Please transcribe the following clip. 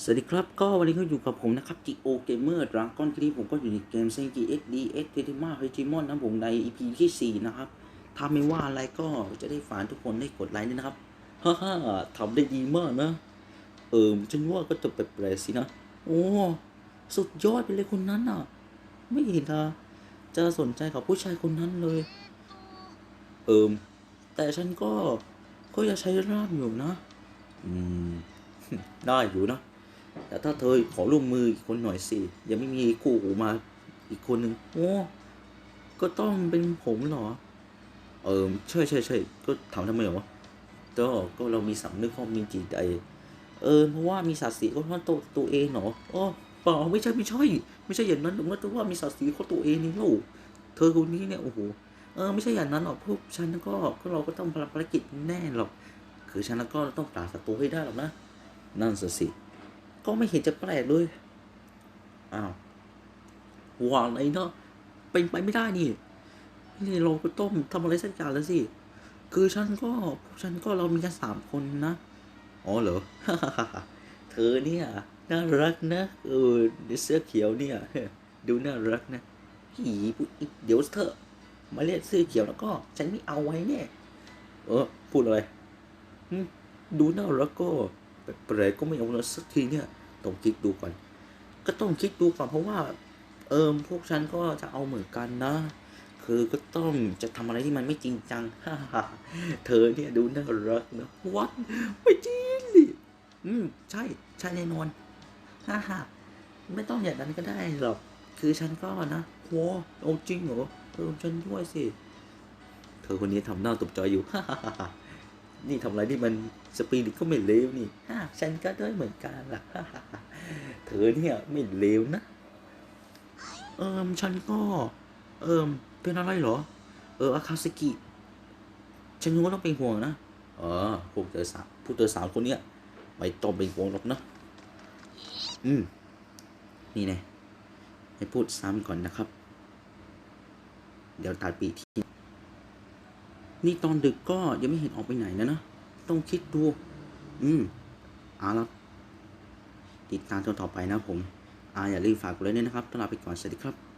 สวัสดีครับ ก็วันนี้ก็อยู่กับผมนะครับ Geo Gamer Dragon คลิปผมก็อยู่ในเกม s e n k i XD X t e t i m a h e g m o n นะผมใน EP ที่ 4 นะครับ ถ้าไม่ว่าอะไรก็จะได้ฝากทุกคนได้กดไลค์ด้วยนะครับ ฮ่าฮ่าทำได้ดีมากนะ เออฉันว่าก็จะแปลกๆสินะ โอ้ สุดยอดไปเลยคนนั้นอะ ไม่เห็นอะจะสนใจกับผู้ชายคนนั้นเลย เอิมแต่ฉันก็ก็อยากใช้ร่ามอยู่นะ อืม ได้อยู่นะ แต่ถ้าเธอขอร่วมมืออีกคนหน่อยสิยังไม่มีคู่หูมาอีกคนหนึ่งโอ้ก็ต้องเป็นผมเหรอ เออใช่ใช่ใช่ก็ถามทำไมเหรอก็ก็เรามีสำนึกความมีจิตใจเออเพราะว่ามีศักดิ์ศรีของตัวตัวเองเหรออ๋อเปล่าไม่ใช่ไม่ใช่ ไม่ใช่อย่างนั้นหรอกนะแต่ว่ามีศักดิ์ศรีของตัวเองนี่ลูกเธอคนนี้เนี่ยโอ้โหเออไม่ใช่อย่างนั้นหรอกพวกฉันก็ก็เราก็ต้องภารกิจแน่หรอก คือฉันก็ต้องปราบศัตรูให้ได้หรอกนะ นั่นสิสิ ก็ไม่เห็นจะแปลกเลย อ้าวว่าอะไรเนาะเป็นไปไม่ได้นี่ นี่เราก็ต้องทำอะไรสักอย่างแล้วสิ คือฉันก็พวกฉันก็เรามีกันสามคนนะ อ๋อเหรอ เธอเนี่ยน่ารักนะ เออเสื้อเขียวเนี่ย ดูน่ารักนะหีพูดอีกเดี๋ยวเถอมาเรียกเสื้อเขียวแล้วก็ ฉันไม่เอาไว้เนี่ย เออ พูดอะไร ดูน่ารักก็ แปลกๆก็ไม่เอาแล้วสักทีเนี่ยต้องคิดดูก่อน ก็ต้องคิดดูก่อนเพราะว่า เอิมพวกฉันก็จะเอาเหมือนกันนะ คือก็ต้องจะทำอะไรที่มันไม่จริงจังเธอเนี่ยดูน่ารักนะวัดไม่จริงดิอืมใช่ใช่แน่นอนฮ่าฮ่าไม่ต้องอย่างนั้นก็ได้หรอกคือฉันก็นะโว้เอาจริงเหรอเออฉันด้วยสิ เธอคนนี้ทำหน้าตกใจอยู่ นี่ทำอะไรที่มันสปีดก็ไม่เลวนี่ฮ่าฉันก็ด้วยเหมือนกันล่ะเธอเนี่ยไม่เลวนะ เอิมฉันก็ เอิมเป็นอะไรเหรอ เอออาคาสกิ ฉันก็ต้องเป็นห่วงนะเออพวกเธอสามพวกเธอสามคนเนี้ยไม่ต้องเป็นห่วงหรอกนะ อืม นี่แน่ให้พูดซ้ำก่อนนะครับ เดี๋ยวตัดปีกที นี่ตอนดึกก็ยังไม่เห็นออกไปไหนนะนะ ต้องคิดดู อืมเอาละติดตามตอนต่อไปนะผมอาอย่าลืมฝากกดไลค์ด้วยนะครับต้องลาไปก่อน สวัสดีครับ